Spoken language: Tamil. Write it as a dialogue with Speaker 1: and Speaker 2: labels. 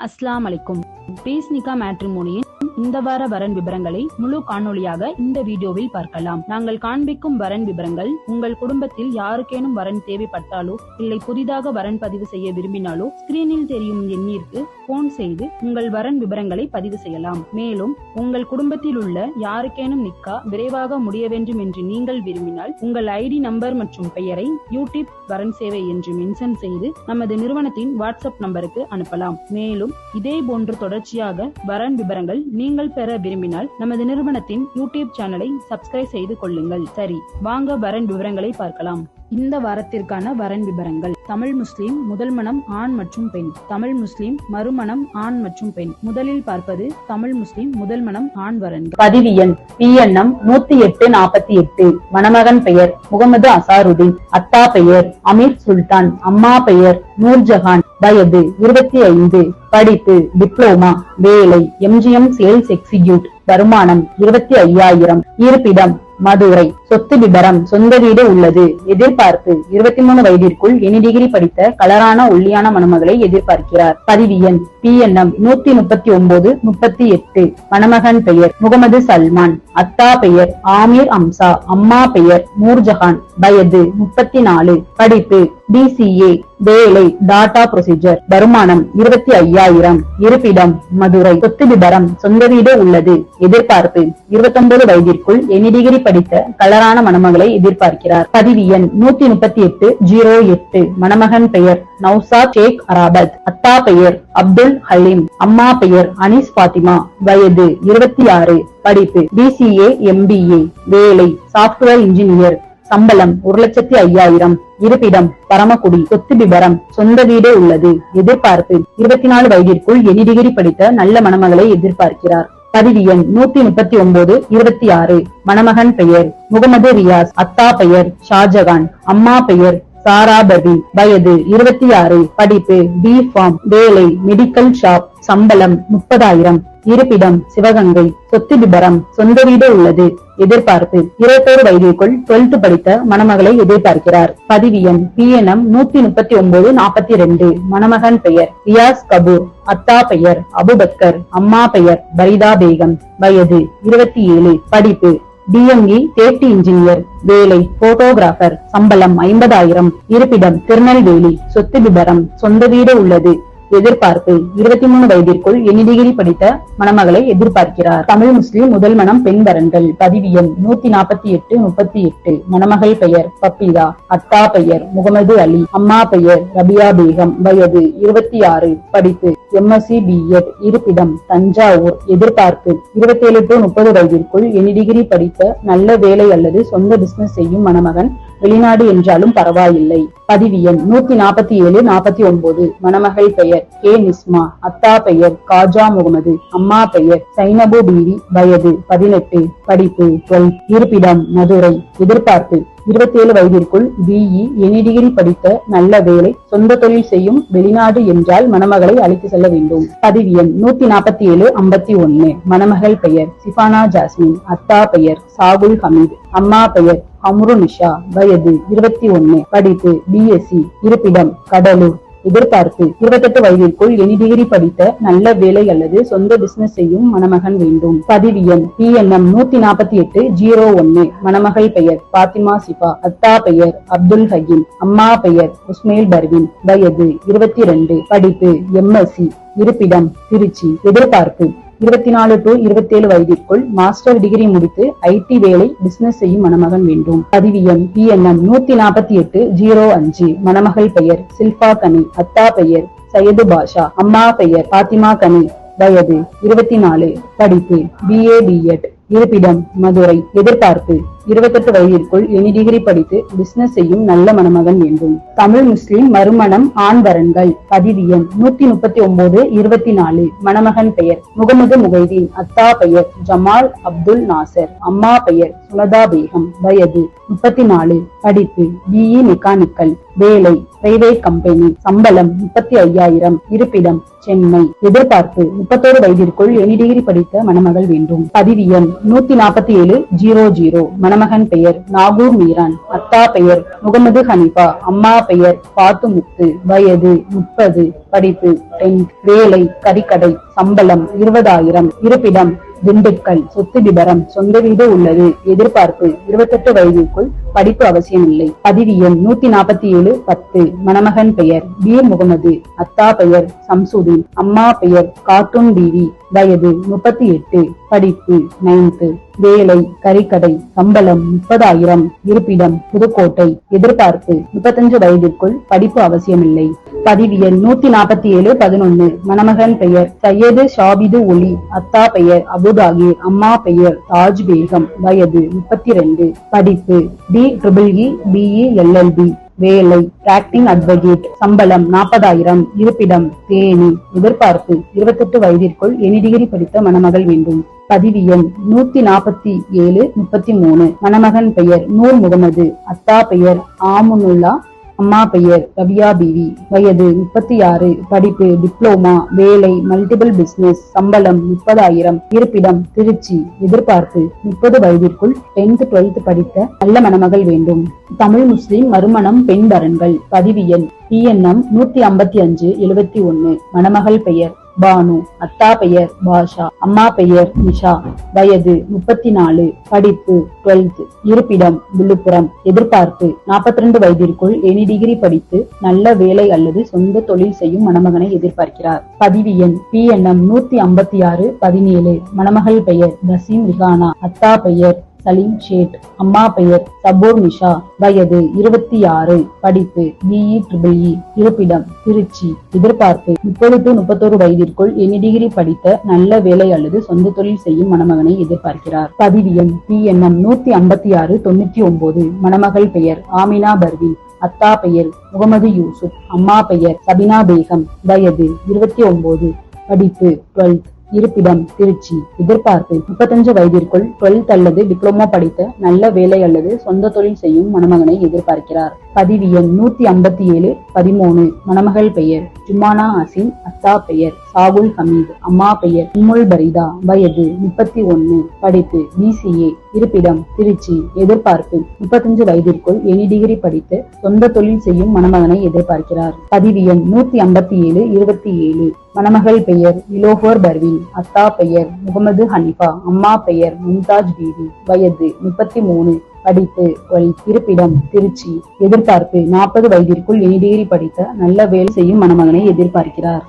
Speaker 1: அஸ்லாம் அலைக்கும் பீஸ் நிகா மேட்ரிமோனியின் இந்த வார வரன் விவரங்களை முழு காணொளியாக இந்த வீடியோவில் பார்க்கலாம். நாங்கள் காண்பிக்கும் வரன் விவரங்கள் உங்கள் குடும்பத்தில் யாருக்கேனும் வரன் தேவைப்பட்டாலோ இல்லை புதிதாக வரன் பதிவு செய்ய விரும்பினாலோ ஸ்கிரீனில் தெரியும் எண்ணிற்கு போன் செய்து உங்கள் வரன் விவரங்களை பதிவு செய்யலாம். மேலும் உங்கள் குடும்பத்தில் உள்ள யாருக்கேனும் நிக்கா விரைவாக முடிய வேண்டும் என்று நீங்கள் விரும்பினால் உங்கள் ஐடி நம்பர் மற்றும் பெயரை யூடியூப் வரன் சேவை என்று மென்ஷன் செய்து நமது நிறுவனத்தின் வாட்ஸ்அப் நம்பருக்கு அனுப்பலாம். மேலும் இதே போன்று தொடர்ச்சியாக வரன் விவரங்கள் நீங்கள் பெற விரும்பினால் நமது நிறுவனத்தின் யூடியூப் சேனலை சப்ஸ்கிரைப் செய்து கொள்ளுங்கள். சரி வாங்க வரன் விவரங்களை பார்க்கலாம். இந்த வாரத்திற்கான வரன் விவரங்கள் தமிழ் முஸ்லிம் முதல் மனம் ஆண் மற்றும் பெண். தமிழ் முஸ்லிம் மறுமணம் ஆண் மற்றும் பெண். முதலில் பார்ப்பது தமிழ் முஸ்லிம் முதல் மனம் ஆண் வரன்
Speaker 2: பதிவு எண் பி எண்ணம் நூத்தி எட்டு நாற்பத்தி எட்டு. மணமகன் பெயர் முகமது அசாருதீன். அத்தா பெயர் அமீர் சுல்தான். அம்மா பெயர் நூர்ஜஹான். வயது இருபத்தி ஐந்து. படிப்பு டிப்ளோமா. வேலை எம்ஜிஎம் சேல்ஸ் எக்ஸிக்யூட். வருமானம் இருபத்தி ஐயாயிரம். இருப்பிடம் மதுரை. சொத்து விபரம் சொந்த வீடு உள்ளது எதிர்பார்ப்பு. இருபத்தி மூணு வயதிற்குள் இனி டிகிரி படித்த கலரான ஒல்லியான மணமகளை எதிர்பார்க்கிறார். பதிவு எண் பி பிஎன்எம் நூத்தி முப்பத்தி ஒன்பது முப்பத்தி எட்டு. மணமகன் பெயர் முகமது சல்மான். அத்தா பெயர் ஆமீர் அம்சா. அம்மா பெயர் நூர்ஜஹான். வயது முப்பத்தி நாலு படிப்பு பிசிஏ வேலை டாட்டா ப்ரொசீஜர் வருமானம் இருபத்தி ஐயாயிரம். இருப்பிடம் மதுரை. சொத்து விபரம் சொந்த வீடு உள்ளது எதிர்பார்ப்பு. இருபத்தி ஒன்பது வயதிற்குள் எனி டிகிரி படித்த கலரான மணமகளை எதிர்பார்க்கிறார். பதிவு எண் நூத்தி முப்பத்தி எட்டு ஜீரோ எட்டு. மணமகன் பெயர் நௌசா ஷேக் அராபத். அத்தா பெயர் அப்துல் ஹலீம். அம்மா பெயர் அனிஸ் பாத்திமா வயது இருபத்தி ஆறு படிப்பு பிசிஏ எம்பிஏ வேலை சாப்ட்வேர் இன்ஜினியர். சம்பளம் ஒரு லட்சத்தி ஐயாயிரம். இருப்பிடம் பரமக்குடி. சொத்து விபரம். சொந்த வீடு உள்ளது. எதிர்பார்ப்பு. இருபத்தி நாலு வயதிற்குள் எனி டிகிரி படித்த நல்ல மணமகளை எதிர்பார்க்கிறார். பதிவு எண் நூத்தி முப்பத்தி ஒன்பது இருபத்தி ஆறு மணமகன் பெயர் முகமது ரியாஸ். அத்தா பெயர் ஷாஜகான். அம்மா பெயர் சாரா பர்வீன் வயது இருபத்தி ஆறு படிப்பு பி ஃபார்ம் வேலை மெடிக்கல் ஷாப் சம்பளம் முப்பதாயிரம். இருப்பிடம் சிவகங்கை சொத்து விபரம் சொந்த வீடு உள்ளது. எதிர்பார்ப்பு இருபத்தோரு வயதிற்குள் டுவெல்த் படித்த மணமகளை எதிர்பார்க்கிறார். பதிவு எண் பிஎன்எம் நூத்தி முப்பத்தி ஒன்பது நாற்பத்தி ரெண்டு மணமகன் பெயர் ரியாஸ் கபூர். அத்தா பெயர் அபுபக்கர். அம்மா பெயர் பரிதா பேகம். வயது இருபத்தி ஏழு படிப்பு டிஎம்இ சேஃப்டி இன்ஜினியர் வேலை போட்டோகிராபர் சம்பளம் ஐம்பதாயிரம். இருப்பிடம் திருநெல்வேலி. சொத்து விபரம் சொந்த வீடு உள்ளது. எதிர்பார்ப்பு இருபத்தி மூணு வயதிற்குள் எனி டிகிரி படித்த மணமகளை எதிர்பார்க்கிறார். தமிழ் முஸ்லிம் முதல் மனம் பெண் வரன்கள். பதிவு எண் நூத்தி நாற்பத்தி எட்டு முப்பத்தி எட்டு. மணமகள் பெயர் பப்பிதா அத்தா பெயர் முகமது அலி அம்மா பெயர் ரபியா பேகம். வயது இருபத்தி ஆறு. படிப்பு எம்எஸ்சி பிஎட் இருப்பிடம் தஞ்சாவூர். எதிர்பார்ப்பு இருபத்தி ஏழு டு முப்பது வயதிற்குள் எனி டிகிரி படித்த நல்ல வேலை அல்லது சொந்த பிசினஸ் செய்யும் மணமகன் வெளிநாடு என்றாலும் பரவாயில்லை. பதிவு எண் நூத்தி நாற்பத்தி ஏழு நாற்பத்தி ஒன்பது மணமகள் பெயர் கே. நிஸ்மா. அத்தா பெயர் காஜா முகமது. அம்மா பெயர் சைனபு பீவி. வயது பதினெட்டு. படிப்பு டுவெல். இருப்பிடம் மதுரை. எதிர்பார்ப்பு இருபத்தி ஏழு வயதிற்குள் பிஇ எனி டிகிரி படித்த நல்ல வேலை சொந்த தொழில் செய்யும் வெளிநாடு என்றால் மணமகளை அழைத்து செல்ல வேண்டும். பதிவு எண் நூத்தி நாற்பத்தி ஏழு ஐம்பத்தி ஒன்னு மணமகள் பெயர் சிஃபானா ஜாஸ்மின். அத்தா பெயர் சாகுல் ஹமீத். அம்மா பெயர் அம்ரு நிஷா வயது இருபத்தி ஒன்னு படிப்பு பிஎஸ்சி இருப்பிடம் கடலூர். எதிர்பார்ப்பு இருபத்தெட்டு வயதிற்குள் எனி டிகிரி படித்த நல்ல வேலை அல்லது சொந்த பிசினஸ் செய்யும் மணமகன் வேண்டும். பதிவு எண் பி என் எம் நூத்தி நாற்பத்தி எட்டு ஜீரோ ஒன்னு மணமகள் பெயர் பாத்திமா சிபா அத்தா பெயர் அப்துல் ஹகீம் அம்மா பெயர் உஸ்மேல் பர்வின். வயது இருபத்தி ரெண்டு படிப்பு எம்எஸ்சி இருப்பிடம் திருச்சி. எதிர்பார்ப்பு இருபத்தி நாலு டு இருபத்தேழு வயதிற்குள் மாஸ்டர் டிகிரி முடித்து ஐடி வேலை பிசினஸ் செய்யும் மணமகன் வேண்டும். பதிவியம் பிஎன்எம் நூத்தி நாற்பத்தி எட்டு ஜீரோ அஞ்சு மணமகள் பெயர் சில்பா கனி அத்தா பெயர் சையது பாஷா அம்மா பெயர் பாத்திமா கனி. வயது இருபத்தி நாலு படிப்பு பிஏ பிஎட் இருப்பிடம் மதுரை எதிர்பார்ப்பு இருபத்தெட்டு வயதிற்குள் எனி டிகிரி படித்து பிசினஸ் செய்யும் நல்ல மணமகன் வேண்டும். தமிழ் முஸ்லிம் மறுமணம் ஆண் வரன்கள் பதிவு எண் நூத்தி முப்பத்தி ஒன்பது இருபத்தி நாலு. மணமகன் பெயர் முகமது முகைதீன். அத்தா பெயர் ஜமால் அப்துல் நாசர். அம்மா பெயர் சுலதா பேகம். வயது முப்பத்தி நாலு. படிப்பு பிஇ மெக்கானிக்கல் வேலை பிரைவேட் கம்பெனி சம்பளம் முப்பத்தி ஐயாயிரம். இருப்பிடம் சென்னை. எதிர்பார்ப்பு முப்பத்தோரு வயதிற்குள் எனி டிகிரி படித்த மணமகள் வேண்டும். பதிவு எண் நூத்தி நாற்பத்தி ஏழு ஜீரோ ஜீரோ. மணமகன் பெயர் நாகூர் மீரான் அத்தா பெயர் முகமது ஹனிஃபா அம்மா பெயர் பாத்துமுத்து வயது முப்பது படிப்பு டென்த் வேலை கறிக்கடை சம்பளம் இருபதாயிரம் இருப்பிடம் திண்டுக்கல் சொத்து விபரம் சொந்த வீடு உள்ளது. எதிர்பார்ப்பு இருபத்தெட்டு வயதிற்குள் படிப்பு அவசியமில்லை. பதிவு எண் நூத்தி நாற்பத்தி ஏழு பத்து. மணமகன் பெயர் பீர் முகமது. அத்தா பெயர் சம்சுதீன். அம்மா பெயர் கார்ட்டூன் டிவி வயது முப்பத்தி எட்டு படிப்பு நைன்த்து. வேலை கறிக்கடை சம்பளம் முப்பதாயிரம். இருப்பிடம் புதுக்கோட்டை. எதிர்பார்ப்பு முப்பத்தஞ்சு வயதிற்குள் படிப்பு அவசியமில்லை. பதிவு எண் நூத்தி நாற்பத்தி ஏழு பதினொன்னு. மணமகன் பெயர் சையது ஷாபிது ஒலி. அத்தா பெயர் அபுதாகி. அம்மா பெயர் தாஜ் பேகம். வயது முப்பத்தி ரெண்டு படிப்பு D triple E BE LLB வேலை ஆக்டிங் அட்வொகேட் சம்பளம் நாற்பதாயிரம். இருப்பிடம் தேனி. எதிர்பார்ப்பு இருபத்தெட்டு வயதிற்குள் எனி டிகிரி படித்த மணமகள் வேண்டும். பதிவு எண் நூத்தி நாற்பத்தி ஏழு முப்பத்தி மூணு. மணமகன் பெயர் நூர் முகமது. அத்தா பெயர் ஆமுனுல்லா அம்மா பெயர் ரவியா பிவி. வயது முப்பத்தி ஆறு படிப்பு டிப்ளோமா. வேலை மல்டிபிள் பிசினஸ். சம்பளம் முப்பதாயிரம். இருப்பிடம் திருச்சி. எதிர்பார்ப்பு முப்பது வயதிற்குள் டென்த் டுவெல்த் படித்த நல்ல மணமகள் வேண்டும். தமிழ் முஸ்லிம் மறுமணம் பெண் வரன்கள். பதிவு எண். பிஎன்எம் நூத்தி ஐம்பத்தி அஞ்சு எழுபத்தி ஒன்னு. மணமகள் பெயர் பானு அத்தா பெயர் பாஷா அம்மா பெயர் நிஷா. வயது முப்பத்தி நாலு படிப்பு டுவெல்த் இருப்பிடம் விழுப்புரம். எதிர்பார்ப்பு நாற்பத்தி ரெண்டு வயதிற்குள் எனி டிகிரி படித்து நல்ல வேலை அல்லது சொந்த தொழில் செய்யும் மணமகனை எதிர்பார்க்கிறார். பதிவு எண் எம் நூத்தி ஐம்பத்தி ஆறு பதினேழு. மணமகள் பெயர் நசீம் ரிகானா அத்தா பெயர் சலீம் ஷேட் அம்மா பெயர் சபோர் நிஷா வயது இருபத்தி ஆறு படிப்பு பிஇ ட்ரிபிள் இ இருப்பிடம் திருச்சி எதிர்பார்ப்பு. முப்பது டு முப்பத்தோரு வயதிற்குள் எனி டிகிரி படித்த நல்ல வேலை அல்லது சொந்த தொழில் செய்யும் மணமகனை எதிர்பார்க்கிறார். பதிவு எண் பிஎன்எம் நூத்தி ஐம்பத்தி ஆறு தொண்ணூத்தி ஒன்பது மணமகள் பெயர் ஆமினா பர்வீன் அத்தா பெயர் முகமது யூசுப் அம்மா பெயர் சபினா பேகம் வயது இருபத்தி ஒன்பது படிப்பு டுவெல்த் இருப்பிடம் திருச்சி. எதிர்பார்ப்பு. முப்பத்தஞ்சு வயதிற்குள் டுவெல்த் அல்லது டிப்ளமோ படித்த நல்ல வேலை அல்லது சொந்த தொழில் செய்யும் மணமகனை எதிர்பார்க்கிறார். பதிவு எண் நூத்தி ஐம்பத்தி ஏழு பதிமூணு. மணமகள் பெயர். ஜுமானா அசின் அத்தா பெயர். சாகுல் ஹமீத் அம்மா பெயர் உம்முல் பரிதா வயது முப்பத்தி ஒன்னு படிப்பு பிசிஏ இருப்பிடம் திருச்சி எதிர்பார்ப்பு முப்பத்தஞ்சு வயதிற்குள் எனி டிகிரி படித்து சொந்த தொழில் செய்யும் மணமகனை எதிர்பார்க்கிறார். பதிவு எண் நூத்தி ஐம்பத்தி ஏழு இருபத்தி ஏழு மணமகள் பெயர் இலோஃபர் பர்வின் அத்தா பெயர் முகமது ஹனிஃபா அம்மா பெயர் மும்தாஜ் பீவி வயது முப்பத்தி மூணு படிப்பு டுவெல்த் இருப்பிடம் திருச்சி எதிர்பார்ப்பு நாற்பது வயதிற்குள் எனி டிகிரி படித்த நல்ல வேலை செய்யும் மணமகனை எதிர்பார்க்கிறார்.